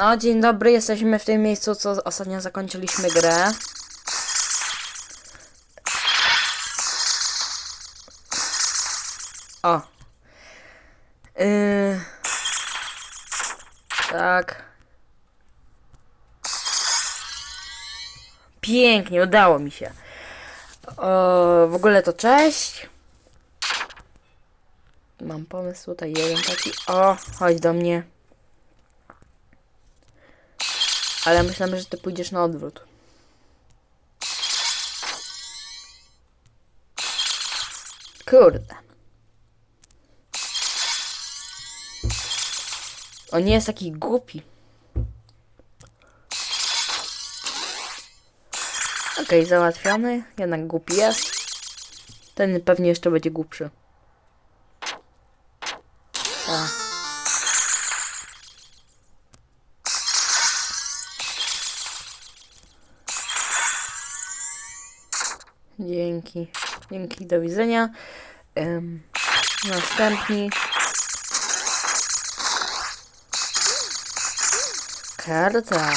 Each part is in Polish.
No, dzień dobry, jesteśmy w tym miejscu, co ostatnio zakończyliśmy grę. O. Yy. Tak. Pięknie, udało mi się. O, w ogóle to cześć. Mam pomysł tutaj, jeden taki. O, chodź do mnie. Ale myślałem, że ty pójdziesz na odwrót. Kurde. On nie jest taki głupi. Okej, załatwiony. Jednak głupi jest. Ten pewnie jeszcze będzie głupszy. Tak. Dzięki. Dzięki, do widzenia. Em, następni. Karta.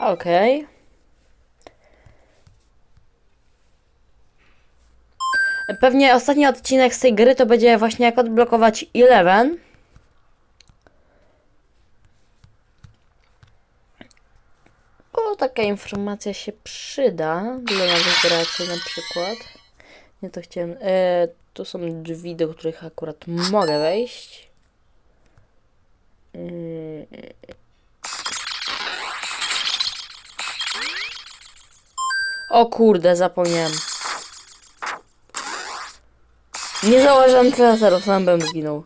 Okej. Pewnie ostatni odcinek z tej gry to będzie właśnie jak odblokować Eleven. O, taka informacja się przyda dla nowych graczy na przykład. Nie to chciałem. E, tu są drzwi, do których akurat mogę wejść. Mm. O kurde, zapomniałem. Nie założyłem laserów, sam bym zginął.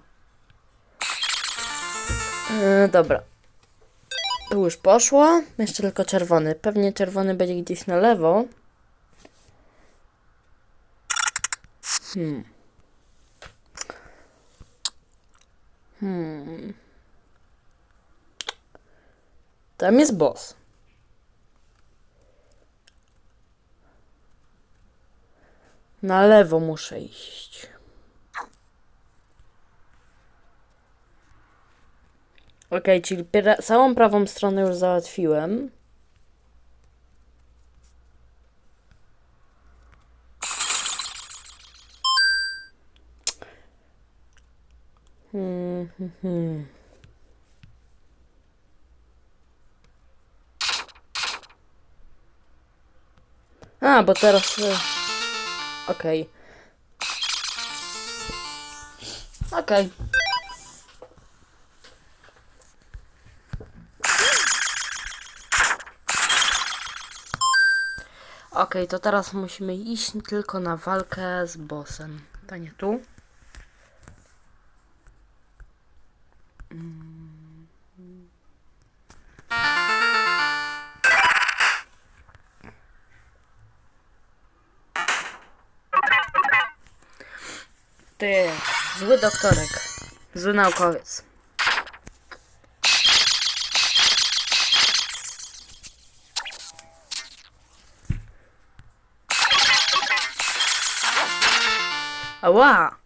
E, dobra. Tu już poszło. Jeszcze tylko czerwony. Pewnie czerwony będzie gdzieś na lewo. Hmm. Hmm. Tam jest boss. Na lewo muszę iść. Okej, czyli piera- całą prawą stronę już załatwiłem. Hmm, hmm, hmm. A, bo teraz... e, Okej. Okej. Okej, to teraz musimy iść tylko na walkę z bossem. To nie tu. Ty, zły doktorek. Zły naukowiec. Ała!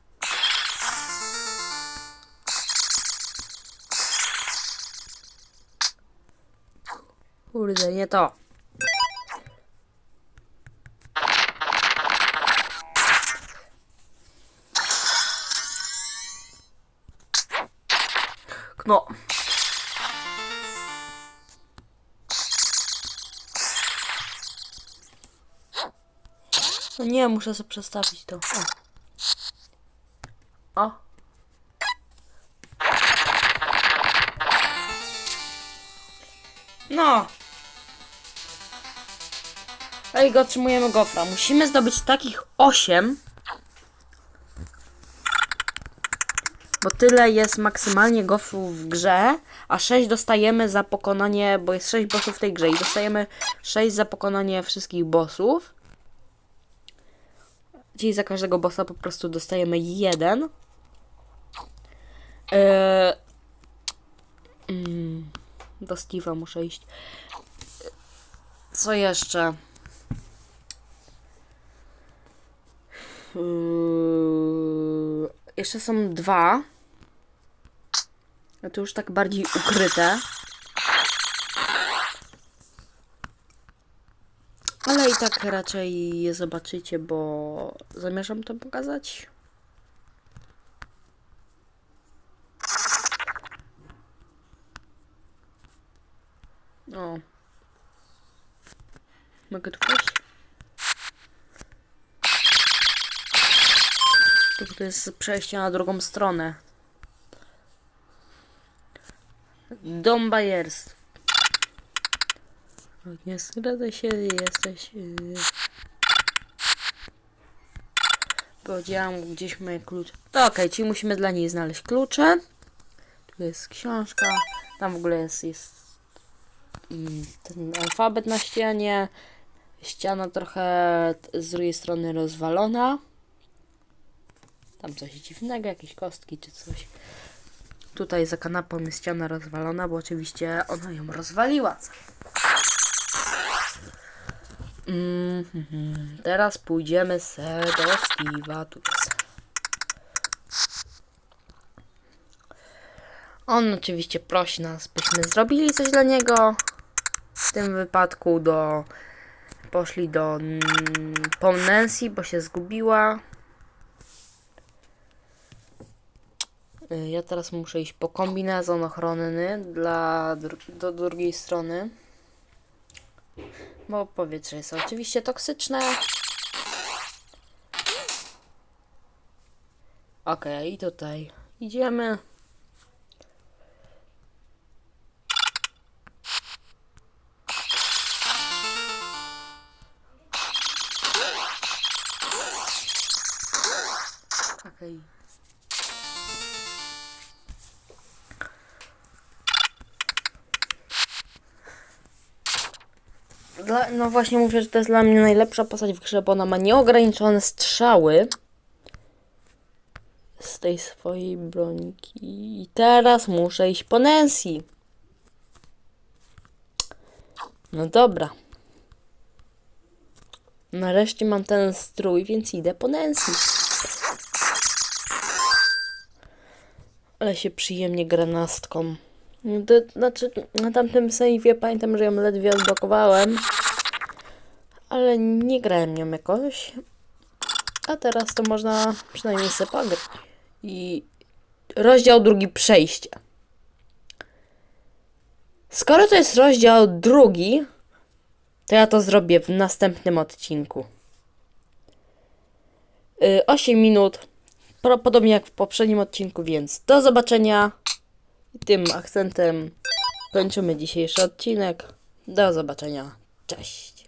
Kurde, nie to. No. No nie, muszę sobie przestawić to. O. O. No. Ej, go otrzymujemy gofra. Musimy zdobyć takich 8. Bo tyle jest maksymalnie gofrów w grze, a 6 dostajemy za pokonanie, bo jest 6 bossów w tej grze i dostajemy 6 za pokonanie wszystkich bossów. Czyli za każdego bossa po prostu dostajemy jeden. Eee, mm, do Steve'a muszę iść. Co jeszcze? Yy, jeszcze są dwa. A to już tak bardziej ukryte. Ale i tak raczej je zobaczycie, bo zamierzam to pokazać. O. Mogę tu? Tylko to jest przejście na drugą stronę. Dom bajerstw. Nie zgadza się, jesteś... Yy... Powiedziałam, gdzieś moje klucze. To okej, czyli musimy dla niej znaleźć klucze. Tu jest książka. Tam w ogóle jest, jest mm, ten alfabet na ścianie. Ściana trochę z drugiej strony rozwalona. Tam coś dziwnego, jakieś kostki czy coś. Tutaj za kanapą jest ściana rozwalona, bo oczywiście ona ją rozwaliła. Mhm. Teraz pójdziemy se do Steve'a. On oczywiście prosi nas, byśmy zrobili coś dla niego. W tym wypadku do... Poszli do po Nancy, bo się zgubiła. Ja teraz muszę iść po kombinezon ochronny dla do drugiej strony. Bo powietrze jest oczywiście toksyczne. Okej, tutaj idziemy. Okej. Dla, no właśnie mówię, że to jest dla mnie najlepsza postać w grze, bo ona ma nieograniczone strzały z tej swojej brońki. I teraz muszę iść po Nancy. No dobra. Nareszcie mam ten strój, więc idę po Nancy. Ale się przyjemnie gra nastką. No To, znaczy, na tamtym save'ie pamiętam, że ją ledwie odblokowałem. Ale nie grałem nią jakoś. A teraz to można przynajmniej sobie pograć. I rozdział drugi przejście. Skoro to jest rozdział drugi, to ja to zrobię w następnym odcinku. Y, 8 minut, pro- podobnie jak w poprzednim odcinku, więc do zobaczenia. I tym akcentem kończymy dzisiejszy odcinek. Do zobaczenia. Cześć.